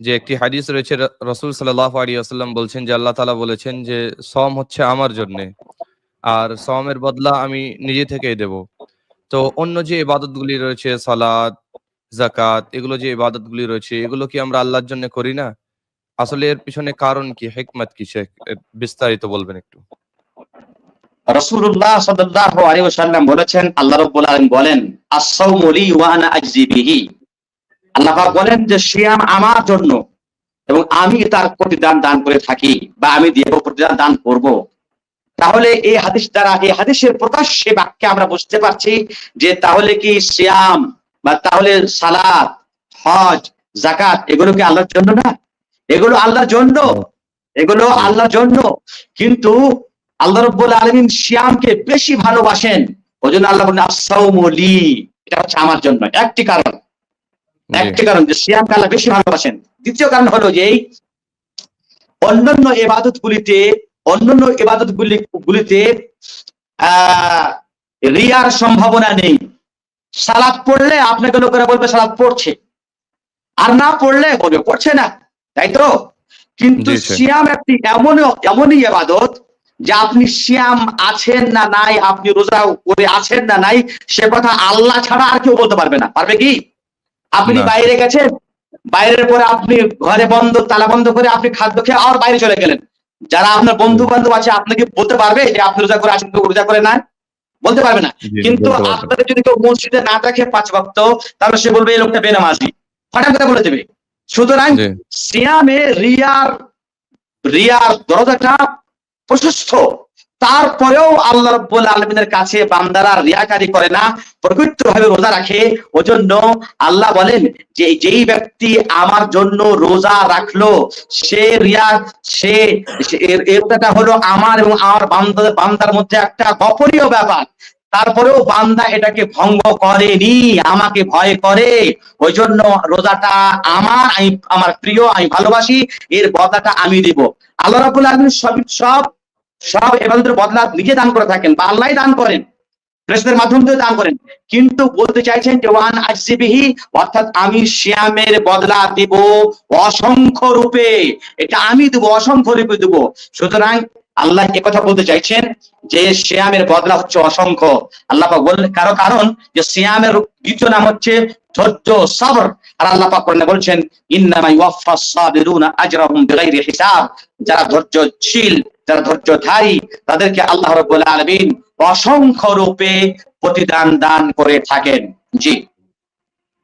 যে একটি হাদিস রয়েছে রসুল সাল্লাহ আলী আসাল্লাম বলছেন যে আল্লাহ তালা বলেছেন যে সম হচ্ছে আমার জন্যে, আর সমের বদলা আমি নিজে থেকেই দেব। তো অন্য যে ইবাদতগুলি রয়েছে সালাদ জাকাত এগুলো যে ইবাদতগুলি রয়েছে, এগুলো কি আমরা আল্লাহর জন্য করি না? আসলে এর পিছনে কারণ কি, হেকমত কি, শেখ? বিস্তারিত বলবেন একটু। রাসূলুল্লাহ সাল্লাল্লাহু বলেছেন, আল্লাহ বলেন আল্লাহ বলেন যে, সিয়াম আমার জন্য এবং আমি তার প্রতিদান দান করে থাকি বা আমি দেব, প্রতিদান দান করব। তাহলে এই হাদিস দ্বারা, এই হাদিসের প্রকাশ্যে বাক্যে আমরা বুঝতে পারছি যে, তাহলে কি সিয়াম বা তাহলে সালাত, হজ জাকাত এগুলো কি আল্লাহর জন্য না? এগুলো আল্লাহর জন্য। এগুলো আল্লাহর জন্য। কিন্তু আল্লাহ রব্বুল আলমিন শিয়ামকে বেশি ভালোবাসেন। ওই জন্য আল্লাহ বলেন এটা হচ্ছে আমার জন্য, একটি কারণ। একটি কারণ যে শিয়ামকে আল্লাহ বেশি ভালোবাসেন। দ্বিতীয় কারণ হলো যে অন্যান্য এবাদত গুলিতে অন্যান্য এবাদত গুলি গুলিতে আহ রিয়ার সম্ভাবনা নেই। সালাদ পড়লে আপনাকে লোকেরা বলবে সালাদ পড়ছে। আর না পড়লে বলবে পড়ছে না। তাই তো? কিন্তু সিয়াম একটি এমন এমনই এবাদত যে আপনি সিয়াম আছেন না নাই আপনি রোজা করে আছেন না নাই সে কথা আল্লাহ ছাড়া আর কেউ বলতে পারবে না। পারবে কি? আপনি বাইরে গেছেন বাইরের পরে আপনি ঘরে বন্ধ তালা বন্ধ করে আপনি খাদ্য খেয়ে আর বাইরে চলে গেলেন। যারা আপনার বন্ধু বান্ধব আছে আপনাকে বলতে পারবে যে আপনি রোজা করে আসেন রোজা করে না বলতে পারবে না। কিন্তু আপনাদের যদি কেউ মসজিদে না রাখে পাঁচ ভক্ত তাহলে সে বলবে এই লোকটা বেনামাজি। হঠাৎ করে বলে দেবে। সুতরাং সিয়ামে রিয়ার রিয়ার দরজাটা প্রশস্ত। তারপরেও আল্লাহ রব্বুল আলমিনের কাছে বান্দারা রিয়াকারি করে না, পবিত্রভাবে রোজা রাখে। ওজন্য আল্লাহ বলেন যে, যেই ব্যক্তি আমার জন্য রোজা রাখল, সে রিয়া, সে এটা হলো আমার এবং আমার বান্দা, বান্দার মধ্যে একটা গোপনীয় ব্যাপার। তারপরেও বান্দা এটাকে ভঙ্গ করেনি, আমাকে ভয় করে। ওই জন্য রোজাটা আমার, আমি, আমার প্রিয়, আমি ভালোবাসি, এর বদলাটা আমি দিব। আল্লাহ রাবুল আলমিন সব সব সব এবাদতের বদলা নিজে দান করে থাকেন বা আল্লাহ দান করেন। ফেরেশতাদের মাধ্যম দিয়ে দান করেন। কিন্তু বলতে চাইছেন যে, ওয়ান আজসিবিহি অর্থাৎ আমি শ্যামের বদলা দিব অসংখ্য রূপে। এটা আমি দেবো, অসংখ্য রূপে দেবো। সুতরাং আল্লাহ এ কথা বলতে চাইছেন যে শ্যামের বদলা হচ্ছে অসংখ্য। আল্লাহ পাক বললেন, কারও কারণ যে শ্যামের দ্বিতীয় নাম হচ্ছে ধৈর্য, সবর। আর আল্লাহ পাক কোরআনে বলছেন, ইন্নামা ইউয়াফফাস সাবিরুনা আজরাহুম বিগাইরি হিসাব। যারা ধৈর্যশীল যারা ধৈর্যধারী তাদেরকে আল্লাহ রাব্বুল আলমিন অসংখ্য রূপে প্রতিদান দান করে থাকেন। জি।